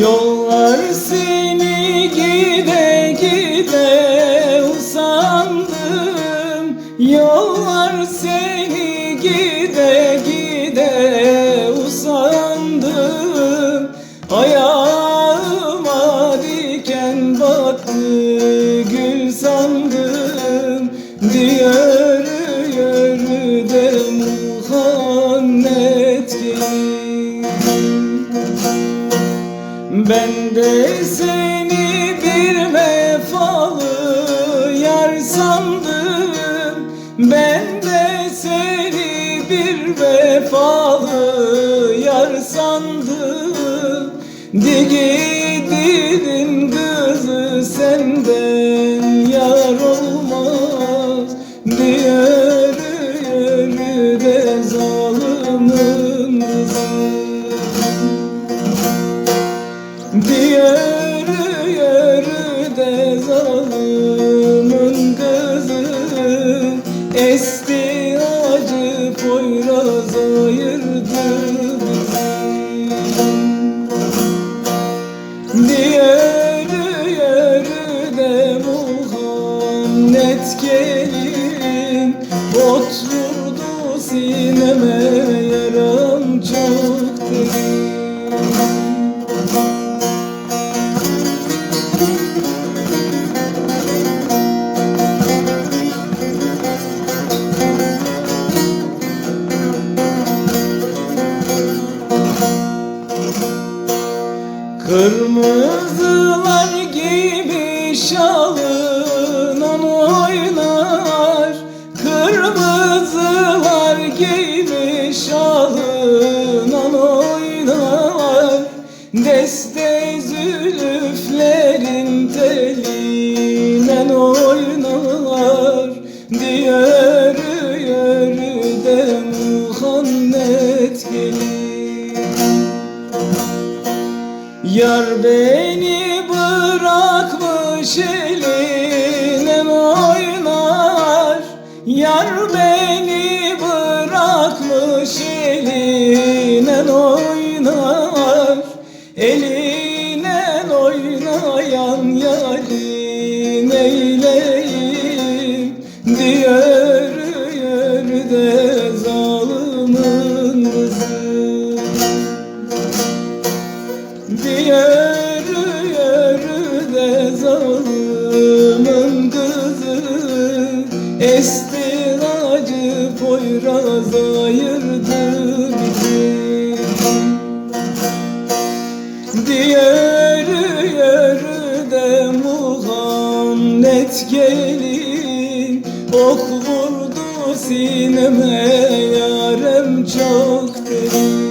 Yollar seni gide gide usandım. Yollar seni gide gide usandım. Ayağıma diken battı gül sandım. Diğer yürü de muhannet gelin ben de seni bir vefalı yar sandım. Ben de seni bir vefalı yar sandım. Digidinin kızı senden yar olmaz. Diğer yürü de zalimin Oturdu sineme yaram derin Kırmızılar gibi şalından Deste zülüflerin telinden oynar Diğer yürü de muhannet gelir. Yar beni bırakmış eline oynar Yar beni Eline oynayan yarin eyleyim Diğer yerde zalimin kızı Diğer yerde zalimin kızı Esti acı poyraz ayırdı Diğer yerde muhannet gelin. Ok vurdu sineme yarem çok derin